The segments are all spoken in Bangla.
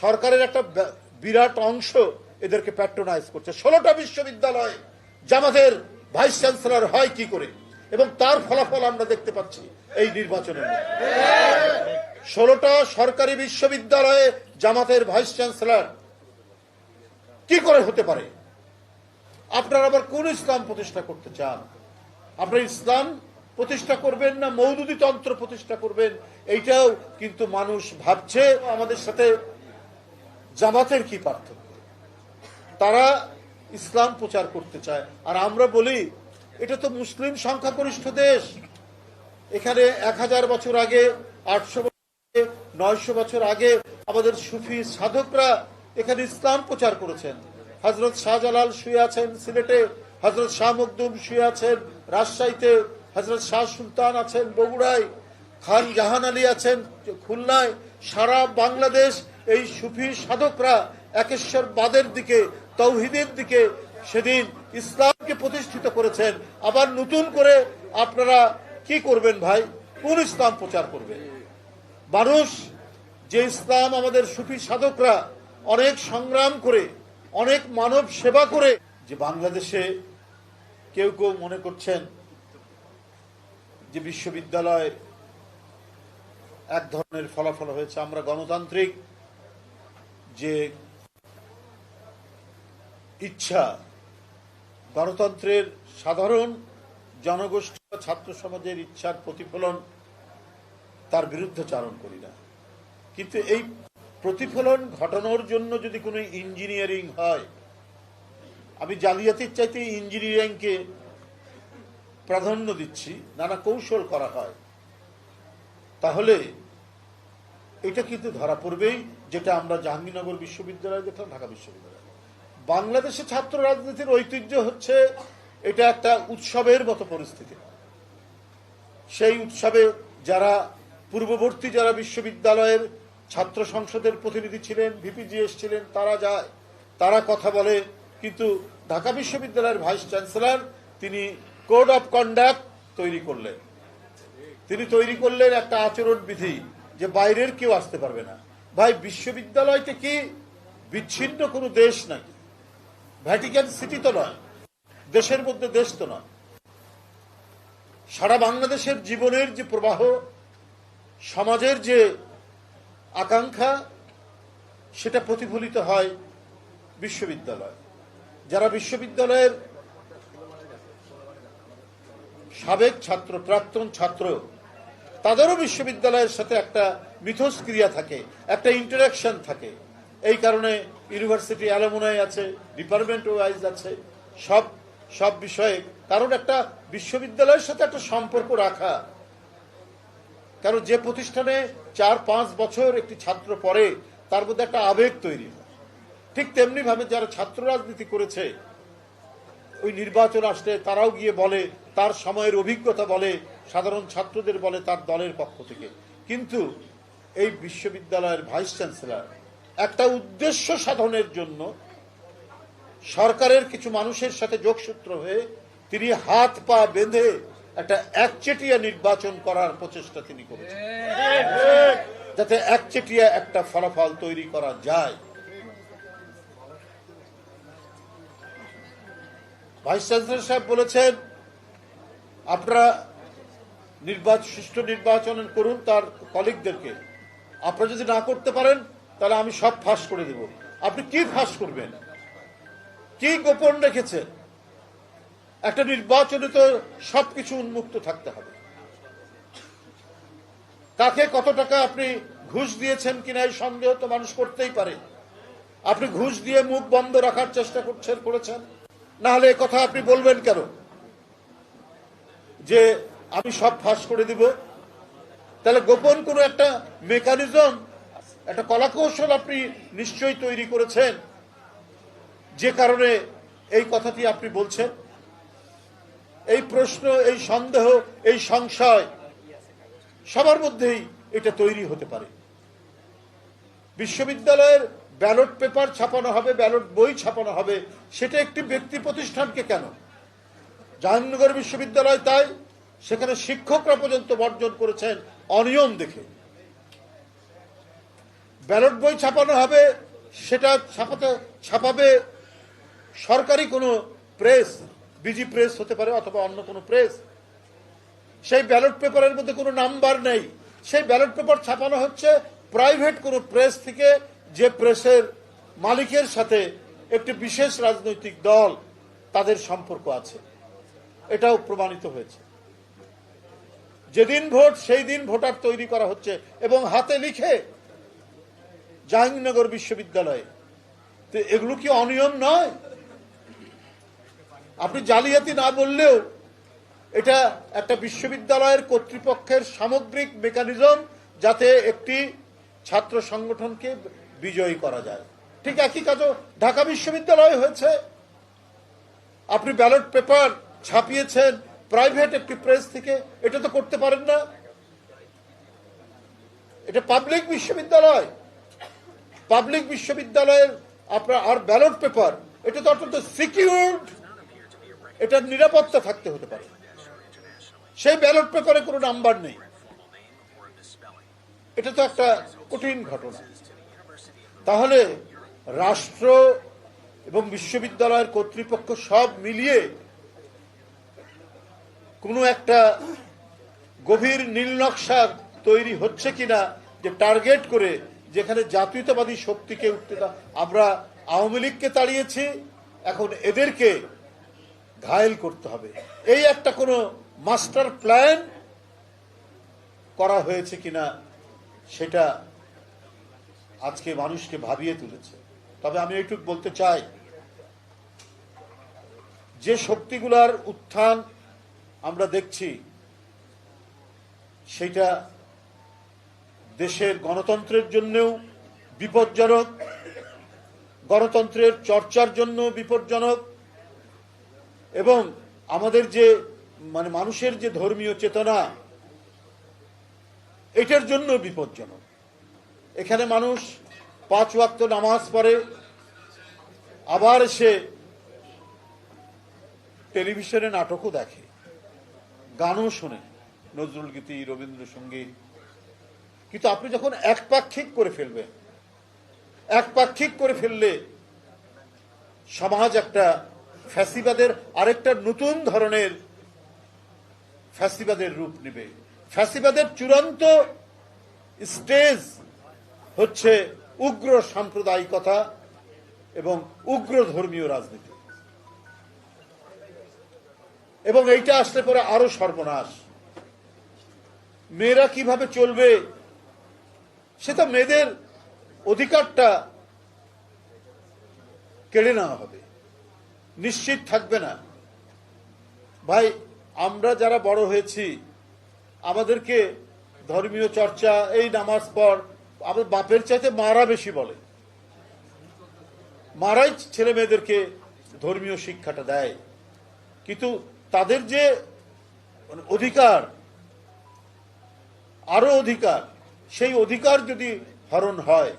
সরকারের একটা বিরাট অংশ এদেরকে প্যাট্রোনাইজ করছে। ষোলোটা বিশ্ববিদ্যালয় জামাতের ভাইস চ্যান্সেলর হয় কি করে? এবং তার ফলাফল আমরা দেখতে পাচ্ছি এই নির্বাচনের মধ্যে ষোলোটা সরকারি বিশ্ববিদ্যালয়ে জামাতের ভাইস চ্যান্সেলর কি করে হতে পারে? আপনারা আবার কোন ইসলাম প্রতিষ্ঠা করতে চান? আপনার ইসলাম প্রতিষ্ঠা করবেন না মৌদুদি তন্ত্র প্রতিষ্ঠা করবেন? এইটাও কিন্তু মানুষ ভাবছে। আমাদের সাথে জামাতের কি পার্থক্য? তারা ইসলাম প্রচার করতে চায়। আর আমরা বলি, এটা তো মুসলিম সংখ্যাগরিষ্ঠ দেশ। এখানে এক হাজার বছর আগে, আটশো নয়শো বছর আগে আমাদের সুফি সাধকরা এখানে ইসলাম প্রচার করেছেন। হজরত শাহজালাল শুয়ে আছেন সিলেটে হজরত শাহ মকদুম শুয়ে আছেন রাজশাহীতে হজরত শাহ সুলতান আছেন বগুড়ায়, খান জাহান আলী আছেন খুলনায়। সারা বাংলাদেশ এই সুফি সাধকরা একেশ্বর বাদের দিকে, তৌহিদের দিকে সেদিন ইসলামকে প্রতিষ্ঠিত করেছেন। আবার নতুন করে আপনারা কি করবেন ভাই? কোন ইসলাম প্রচার করবেন? মানুষ, যে ইসলাম আমাদের সুফি সাধকরা অনেক সংগ্রাম করে, অনেক মানব সেবা করে, যে বাংলাদেশে কেউ কেউ মনে করছেন যে বিশ্ববিদ্যালয় এক ধরনের ফলাফল হয়েছে। আমরা গণতান্ত্রিক যে ইচ্ছা গণতন্ত্রের সাধারণ জনগোষ্ঠী ছাত্র সমাজের ইচ্ছার প্রতিফলন তার বিরুদ্ধে চারণ করি না। কিন্তু এই প্রতিফলন ঘটানোর জন্য যদি কোনো ইঞ্জিনিয়ারিং হয়, আমি জালিয়াতির চাইতে ইঞ্জিনিয়ারিংকে প্রাধান্য দিচ্ছি, নানা কৌশল করা হয়, তাহলে এটা কিন্তু ধরা পড়বেই, যেটা আমরা জাহাঙ্গীরনগর বিশ্ববিদ্যালয় দেখলাম, ঢাকা বিশ্ববিদ্যালয়। বাংলাদেশে ছাত্র রাজনীতির ঐতিহ্য হচ্ছে, এটা একটা উৎসবের মতো পরিস্থিতি। সেই উৎসবে যারা পূর্ববর্তী যারা বিশ্ববিদ্যালয়ের ছাত্র সংসদের প্রতিনিধি ছিলেন ভিপিজিএস ছিলেন, তারা যায়, তারা কথা বলে, কিন্তু ঢাকা বিশ্ববিদ্যালয়ের ভাইস চ্যান্সেলর, তিনি কোড অফ কন্ডাক্ট তৈরি করলেন। তিনি তৈরি করলেন একটা আচরণ বিধি যে বাইরের কেউ আসতে পারবে না। ভাই বিশ্ববিদ্যালয়টা কি বিচ্ছিন্ন কোনো দেশ নাকি ভ্যাটিকান সিটি তো নয়, দেশের মধ্যে দেশ তো নয়। সারা বাংলাদেশের জীবনের যে প্রবাহ, সমাজের যে আকাঙ্ক্ষা, সেটা প্রতিফলিত হয় বিশ্ববিদ্যালয়। যারা বিশ্ববিদ্যালয়ের সাবেক ছাত্র, প্রাক্তন ছাত্র তাদেরও বিশ্ববিদ্যালয়ের সাথে একটা মিথস্ক্রিয়া থাকে, একটা ইন্টারাকশন থাকে। এই কারণে ইউনিভার্সিটি অ্যালামোনাই আছে ডিপার্টমেন্ট ওয়াইজ আছে, সব সব বিষয়ে কারণ একটা বিশ্ববিদ্যালয়ের সাথে একটা সম্পর্ক রাখা। কারণ যে প্রতিষ্ঠানে চার, পাঁচ বছর একটি ছাত্র পড়ে, তার মধ্যে একটা আবেগ তৈরি ঠিক তেমনি ভাবে যারা ছাত্র রাজনীতি করেছে, ওই নির্বাচন আসলে তারাও গিয়ে বলে, তার সময়ের অভিজ্ঞতা বলে সাধারণ ছাত্রদের বলে তার দলের পক্ষ থেকে। কিন্তু এই বিশ্ববিদ্যালয়ের ভাইস চ্যান্সেলর একটা উদ্দেশ্য সাধনের জন্য সরকারের কিছু মানুষের সাথে যোগসূত্র হয়ে তিনি হাত পা বেঁধে একটা একচেটিয়া নির্বাচন করার প্রচেষ্টা তিনি করেছেন। যাতে একচেটিয়া একটা ফলাফল তৈরি করা যায়। ভাইস চ্যান্সেলর সাহেব বলেছেন, আপনারা নির্বাচন সুষ্ঠু নির্বাচন করুন তার কলিগদেরকে আপনারা যদি না করতে পারেন, তাহলে আমি সব ফাঁস করে দেব। আপনি কি ফাঁস করবেন? কি গোপন রেখেছেন? একটা নির্বাচনে তো সবকিছু উন্মুক্ত থাকতে হবে। কাকে কত টাকা আপনি ঘুষ দিয়েছেন কিনা এই সন্দেহ তো মানুষ করতেই পারে। আপনি ঘুষ দিয়ে মুখ বন্ধ রাখার চেষ্টা করছেন, করেছেন। না হলে কথা আপনি বলবেন কেন? যে আমি সব ফাঁস করে দিব। তাহলে গোপন কোনো একটা মেকানিজম, একটা কলাকৌশল আপনি নিশ্চয়ই তৈরি করেছেন। যে কারণে এই কথাটি আপনি বলছেন। এই প্রশ্ন, এই সন্দেহ, এই সংশয় সবার মধ্যেই এটা তৈরি হতে পারে। বিশ্ববিদ্যালয়ের ব্যালট পেপার ছাপানো হবে, ব্যালট বই ছাপানো হবে, সেটা একটি ব্যক্তি প্রতিষ্ঠানকে কেন? জাহাঙ্গীরনগর বিশ্ববিদ্যালয় তাই সেখানে শিক্ষকরা পর্যন্ত বর্জন করেছেন অনিয়ম দেখে। ব্যালট বই ছাপানো হবে, সেটা ছাপাতে, ছাপাবে সরকারি কোনো প্রেস, বিজি প্রেস হতে পারে অথবা অন্য কোনো প্রেস। সেই ব্যালট পেপারের মধ্যে কোনো নাম্বার নেই। সেই ব্যালট পেপার ছাপানো হচ্ছে প্রাইভেট কোনো প্রেস থেকে যে প্রেসের মালিকের সাথে একটি বিশেষ রাজনৈতিক দল তাদের সম্পর্ক আছে। এটাও প্রমাণিত হয়েছে। যেদিন ভোট, সেই দিন ভোটার তৈরি করা হচ্ছে এবং হাতে লিখে জাহাঙ্গীরনগর বিশ্ববিদ্যালয়ে। তো এগুলো কি অনিয়ম নয়? আপনি জালিয়াতি না বললেও এটা একটা বিশ্ববিদ্যালয়ের কর্তৃপক্ষের সামগ্রিক মেকানিজম যাতে একটি ছাত্র সংগঠনকে বিজয়ী করা যায়। ঠিক একই কাজও ঢাকা বিশ্ববিদ্যালয়ে হয়েছে। আপনি ব্যালট পেপার ছাপিয়েছেন প্রাইভেট একটি প্রেস থেকে এটা তো করতে পারেন না। এটা পাবলিক বিশ্ববিদ্যালয়। পাবলিক বিশ্ববিদ্যালয়ের আপনার আর ব্যালট পেপার, এটা তো অত্যন্ত সিকিউরড, এটার নিরাপত্তা থাকতে হতে পারে। সেই ব্যালট পেপারে কোনো নাম্বার নেই। এটা তো একটা কঠিন ঘটনা। তাহলে রাষ্ট্র এবং বিশ্ববিদ্যালয়ের কর্তৃপক্ষ সব মিলিয়ে কোনো একটা গভীর নীল নকশা তৈরি হচ্ছে কিনা যে টার্গেট করে যেখানে জাতীয়তাবাদী শক্তিকে উঠতে আমরা আওয়ামী লীগকে তাড়িয়েছি, এখন এদেরকে ঘায়েল করতে হবে। এই একটা কোনো মাস্টার প্ল্যান করা হয়েছে কিনা সেটা আজকে মানুষকে ভাবিয়ে তুলেছে। তবে আমি এইটুকু বলতে চাই, যে শক্তিগুলার উত্থান আমরা দেখছি সেটা দেশের গণতন্ত্রের জন্যও বিপজ্জনক, গণতন্ত্রের চর্চার জন্য বিপজ্জনক এবং আমাদের যে মানে মানুষের যে ধর্মীয় চেতনা, এটার জন্য বিপজ্জনক। এখানে মানুষ পাঁচ ওয়াক্ত নামাজ পড়ে, আবার সে টেলিভিশনে নাটকও দেখে। গানও শোনে নজরুল গীতি রবীন্দ্রসঙ্গীত কিন্তু আপনি যখন একপাক্ষিক করে ফেলবেন একপাক্ষিক করে ফেললে সমাজ একটা ফ্যাসিবাদের আরেকটা নতুন ধরনের ফ্যাসিবাদের রূপ নেবে। ফ্যাসিবাদের চূড়ান্ত স্টেজ হচ্ছে উগ্র সাম্প্রদায়িকতা এবং উগ্র ধর্মীয় রাজনীতি। এবং এইটা আসলে পরে আরও সর্বনাশ। মেয়েরা কীভাবে চলবে সেটা মেয়েদের অধিকারটা কেড়ে নেওয়া হবে। নিশ্চিত থাকবে না। ভাই, আমরা যারা বড় হয়েছি, আমাদেরকে ধর্মীয় চর্চা, এই নামাজ পড় আমার বাপের চাইতে মারা বেশি বলে। মারাই ছেলে মেয়েদেরকে ধর্মীয় শিক্ষাটা দেয়। কিন্তু তাদের যে অধিকার, আরও অধিকার, সেই অধিকার যদি হরণ হয়,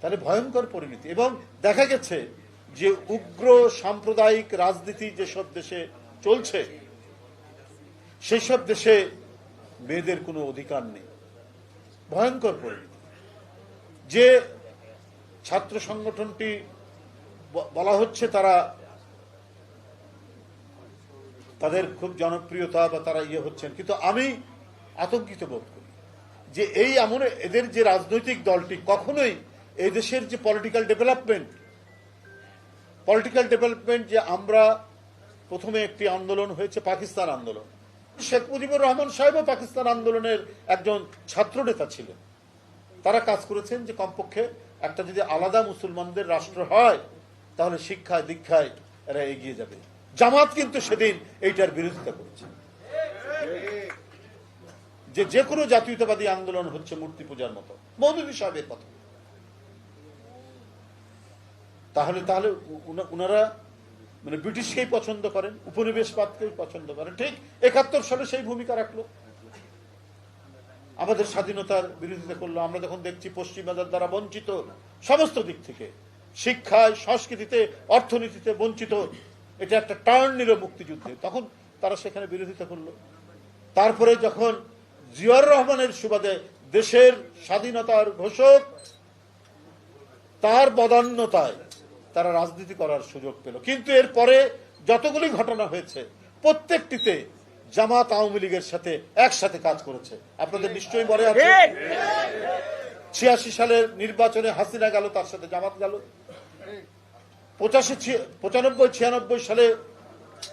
তাহলে ভয়ঙ্কর পরিণতি। এবং দেখা গেছে যে উগ্র সাম্প্রদায়িক রাজনীতি যেসব দেশে চলছে সেই সব দেশে মেয়েদের কোনো অধিকার নেই। ভয়ঙ্কর পরিণতি। যে ছাত্র সংগঠনটি বলা হচ্ছে তারা তাদের খুব জনপ্রিয়তা বা তারা ইয়ে হচ্ছেন। কিন্তু আমি আতঙ্কিত বোধ করি যে এই এমন এদের যে রাজনৈতিক দলটি কখনোই এই দেশের যে পলিটিক্যাল ডেভেলপমেন্ট পলিটিক্যাল ডেভেলপমেন্ট যে আমরা প্রথমে একটি আন্দোলন হয়েছে পাকিস্তান আন্দোলন। শেখ মুজিবুর রহমান সাহেবও পাকিস্তান আন্দোলনের একজন ছাত্র নেতা ছিলেন। তারা কাজ করেছেন যে কমপক্ষে একটা যদি আলাদা মুসলমানদের রাষ্ট্র হয়, তাহলে শিক্ষায়, দীক্ষায় এরা এগিয়ে যাবে। জামাত কিন্তু সেদিন এইটার বিরোধিতা করেছে। যে যে কোনো জাতীয়তাবাদী আন্দোলন হচ্ছে মূর্তি পূজার মতো। মৌদুদী সাহেবের কথা। তাহলে তাহলে উনারা মানে ব্রিটিশকেই পছন্দ করেন, উপনিবেশবাদকেই পছন্দ করেন। ঠিক একাত্তর সালে সেই ভূমিকা রাখল। আমাদের স্বাধীনতার বিরোধিতা করল। আমরা যখন দেখছি পশ্চিমাদের দ্বারা বঞ্চিত, সমস্ত দিক থেকে শিক্ষায়, সংস্কৃতিতে, অর্থনীতিতে বঞ্চিত এটা একটা টার্ন নিল মুক্তিযুদ্ধে। তখন তারা সেখানে বিরোধিতা করল। তারপরে যখন জিয়াউর রহমানের সুবাদে দেশের স্বাধীনতার ঘোষক তার বদান্যতায় তারা রাজনীতি করার সুযোগ পেল। কিন্তু এরপরে যতগুলি ঘটনা হয়েছে, প্রত্যেকটিতে জামাত আওয়ামী লীগের সাথে একসাথে কাজ করেছে। আপনাদের নিশ্চয়ই মনে আছে, ছিয়াশি সালের নির্বাচনে হাসিনা গেল, তার সাথে জামাত গেল। পঁচাশি পঁচানব্বই, ছিয়ানব্বই সালে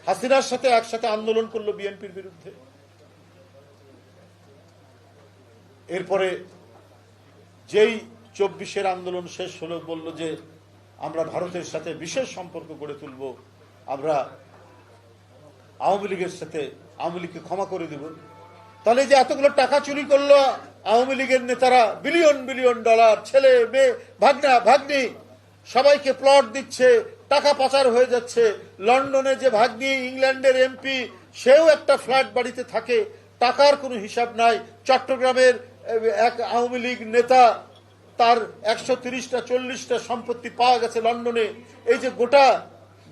হাসিনার সাথে একসাথে আন্দোলন করল বিএনপির বিরুদ্ধে। এরপরে যেই চব্বিশের আন্দোলন শেষ হলো, বলল যে আমরা ভারতের সাথে বিশেষ সম্পর্ক গড়ে তুলব, আমরা আওয়ামী লীগের সাথে আওয়ামী লীগকে ক্ষমা করে দেব। তাহলে যে এতগুলো টাকা চুরি করল আওয়ামী লীগের নেতারা, বিলিয়ন বিলিয়ন ডলার, ছেলে, মেয়ে, ভাগনা, ভাগ্নি সবাইকে প্লট দিচ্ছে, টাকা পাচার হয়ে যাচ্ছে। লন্ডনে যে ভাগ্নি, ইংল্যান্ডের এমপি সেও একটা ফ্ল্যাট বাড়িতে থাকে। টাকার কোনো হিসাব নাই। চট্টগ্রামের এক আওয়ামী লীগ নেতা, তার একশো তিরিশটা, চল্লিশটা সম্পত্তি পাওয়া গেছে লন্ডনে। এই যে গোটা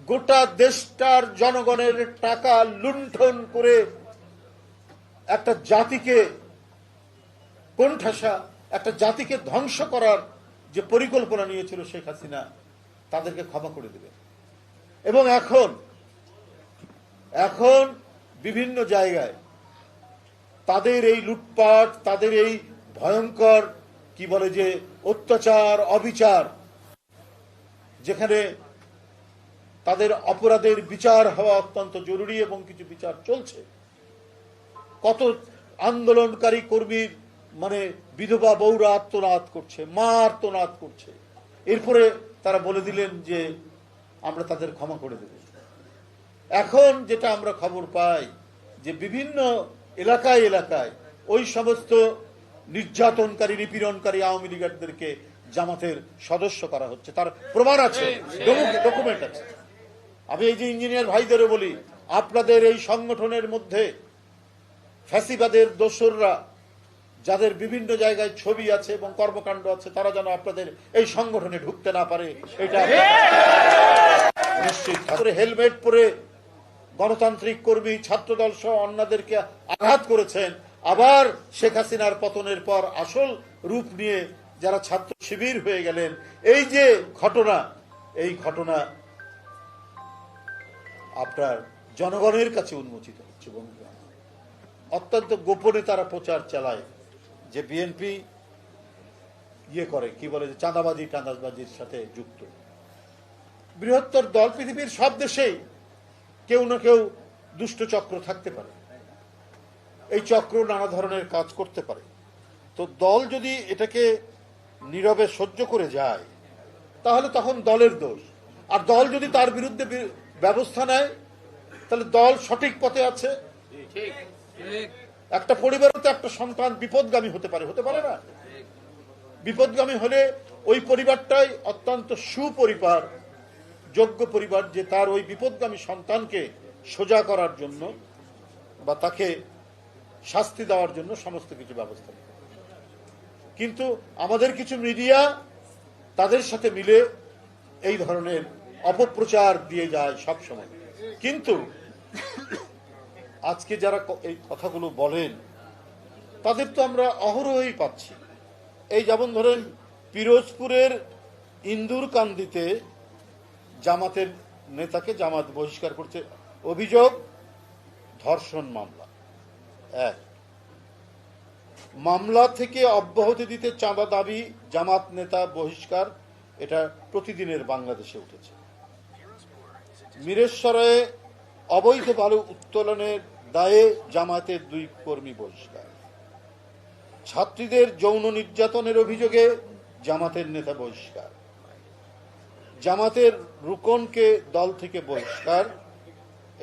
গোটা দেশটার জনগণের টাকা লুণ্ঠন করে একটা জাতিকে, কোণঠাসা, একটা জাতিকে ধ্বংস করার যে পরিকল্পনা নিয়েছিল শেখ হাসিনা, তাদেরকে ক্ষমা করে দেবে। এবং এখন এখন বিভিন্ন জায়গায় তাদের এই লুটপাট, তাদের এই ভয়ঙ্কর, কি বলে যে, অত্যাচার, অবিচার, যেখানে তাদের অপরাধের বিচার হওয়া অত্যন্ত জরুরি এবং কিছু বিচার চলছে। কত আন্দোলনকারী কর্মীর মানে বিধবা বৌরা আত্মনাদ করছে, মা আত্মনাদ করছে। এরপরে তারা বলে দিলেন যে, আমরা তাদের ক্ষমা করে দেব। এখন যেটা আমরা খবর পাই যে, বিভিন্ন এলাকায় এলাকায় ওই সমস্ত নির্যাতনকারী, নিপীড়নকারী আওয়ামী লীগারদেরকে জামাতের সদস্য করা হচ্ছে। তার প্রমাণ আছে ডকুমেন্ট আছে। আমি এই যে ইঞ্জিনিয়ার ভাইদেরও বলি, আপনাদের এই সংগঠনের মধ্যে ফ্যাসিবাদের দোসররা যাদের বিভিন্ন জায়গায় ছবি আছে এবং কর্মকাণ্ড আছে তারা যেন আপনাদের এই সংগঠনে ঢুকতে না পারে এটা নিশ্চিত। হেলমেট পরে গণতান্ত্রিক কর্মী ছাত্রদল সহ অন্যদেরকে আঘাত করেছেন। আবার শেখ হাসিনার পতনের পর আসল রূপ নিয়ে যারা ছাত্র শিবির হয়ে গেলেন এই যে ঘটনা এই ঘটনা আপনার জনগণের কাছে উন্মোচিত হচ্ছে বন্ধুরা। অত্যন্ত গোপনে তারা প্রচার চালায়। যে বিএনপি ইয়ে করে, কি বলে যে চাঁদাবাজি, টাঁদাবাজির সাথে যুক্ত। বৃহত্তর দল পৃথিবীর সব দেশেই কেউ না কেউ দুষ্ট চক্র থাকতে পারে। এই চক্র নানা ধরনের কাজ করতে পারে। তো দল যদি এটাকে নীরবে সহ্য করে যায়, তাহলে তখন দলের দোষ। আর দল যদি তার বিরুদ্ধে ব্যবস্থা নেয়, তাহলে দল সঠিক পথে আছে। একটা পরিবারে তো একটা সন্তান বিপদগামী হতে পারে হতে পারে না। বিপদগামী হলে ওই পরিবারটাই অত্যন্ত সুপরিবার, যোগ্য পরিবার যে তার ওই বিপদগামী সন্তানকে সোজা করার জন্য বা তাকে শাস্তি দেওয়ার জন্য সমস্ত কিছু ব্যবস্থা কিন্তু আমাদের কিছু মিডিয়া তাদের সাথে মিলে এই ধরনের অপপ্রচার দিয়ে যায় সব সময় কিন্তু আজকে যারা এই কথাগুলো বলেন, তাদের তো আমরা অহরহই পাচ্ছি। এই যেমন ধরেন পিরোজপুরের ইন্দুর কান্দিতে জামাতের নেতাকে জামাত বহিষ্কার করছে। অভিযোগ, ধর্ষণ মামলা। এক। মামলা থেকে অব্যাহতি দিতে চাঁদা দাবি জামাত নেতা বহিষ্কার, এটা প্রতিদিনের বাংলাদেশে উঠেছে। মিরেশ্বরে অবৈধ বালু উত্তোলনের দায়ে জামাতের দুই কর্মী বহিষ্কার। ছাত্রীদের যৌন নির্যাতনের অভিযোগে জামাতের নেতা বহিষ্কার। জামাতের রুকনকে দল থেকে বহিষ্কার।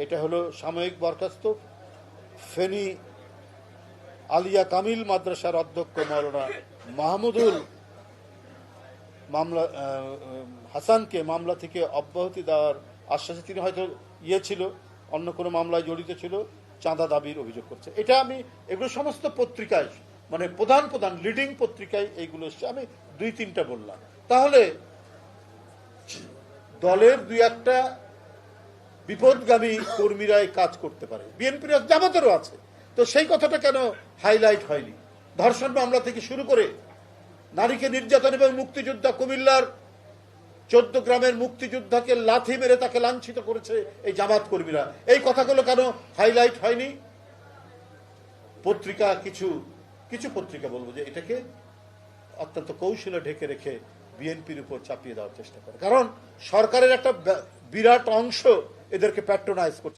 এটা হলো সাময়িক বরখাস্ত। ফেনী আলিয়া কামিল মাদ্রাসার অধ্যক্ষ মৌলানা মাহমুদুল মামলা হাসানকে মামলা থেকে অব্যাহতি দেওয়ার আশ্বাসে তিনি হয়তো ইয়ে ছিল, অন্য কোনো মামলায় জড়িত ছিল। চাঁদা দাবির অভিযোগ করছে। এটা আমি, এগুলো সমস্ত পত্রিকায় মানে প্রধান প্রধান লিডিং পত্রিকায় এইগুলো এসছে। আমি দুই তিনটা বললাম। তাহলে, দলের দুই একটা বিপদগামী কর্মীরাই কাজ করতে পারে। বিএনপির জামাতেরও আছে। তো সেই কথাটা কেন হাইলাইট হয়নি? ধর্ষণ মামলা থেকে শুরু করে নারীকে নির্যাতন এবং মুক্তিযোদ্ধা কুমিল্লার চোদ্দ গ্রামের মুক্তিযোদ্ধাকে লাথি মেরে তাকে লাঞ্ছিত করেছে এই জামাত কর্মীরা। এই কথাগুলো কেন হাইলাইট হয়নি? পত্রিকা কিছু কিছু পত্রিকা বলব যে এটাকে অত্যন্ত কৌশলে ঢেকে রেখে বিএনপির উপর চাপিয়ে দেওয়ার চেষ্টা করে। কারণ সরকারের একটা বিরাট অংশ এদেরকে প্যাট্রোনাইজ করছে।